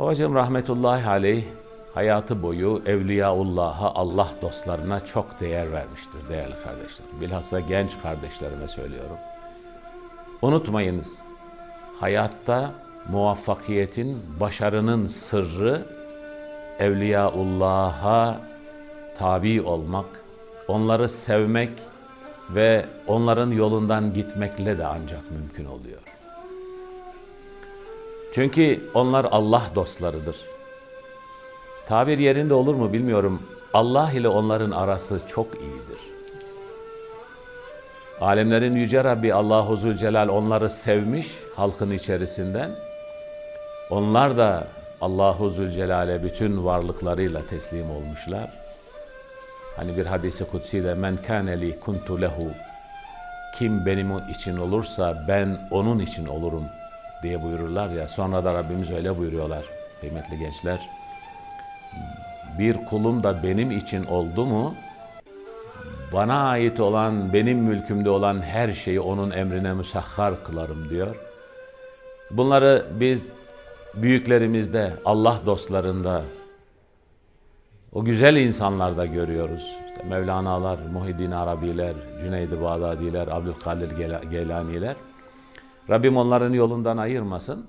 Babacığım rahmetullahi aleyh hayatı boyu Evliyaullah'a, Allah dostlarına çok değer vermiştir değerli kardeşlerim. Bilhassa genç kardeşlerime söylüyorum. Unutmayınız, hayatta muvaffakiyetin, başarının sırrı Evliyaullah'a tabi olmak, onları sevmek ve onların yolundan gitmekle de ancak mümkün oluyor. Çünkü onlar Allah dostlarıdır. Tabir yerinde olur mu bilmiyorum. Allah ile onların arası çok iyidir. Alemlerin yüce Rabbi Allahu Zülcelal onları sevmiş halkın içerisinden. Onlar da Allahu Zülcelal'e bütün varlıklarıyla teslim olmuşlar. Hani bir hadisi kutsi de men kâne li kuntu lehu kim benim için olursa ben onun için olurum diye buyururlar ya. Sonra da Rabbimiz öyle buyuruyorlar kıymetli gençler. Bir kulum da benim için oldu mu bana ait olan, benim mülkümde olan her şeyi onun emrine müsahhar kılarım diyor. Bunları biz büyüklerimizde, Allah dostlarında, o güzel insanlarda görüyoruz. İşte Mevlana'lar, Muhiddin Arabiler, Cüneyd-i Bağdadiler, Abdülkadir Geylaniler. Rabbim onların yolundan ayırmasın.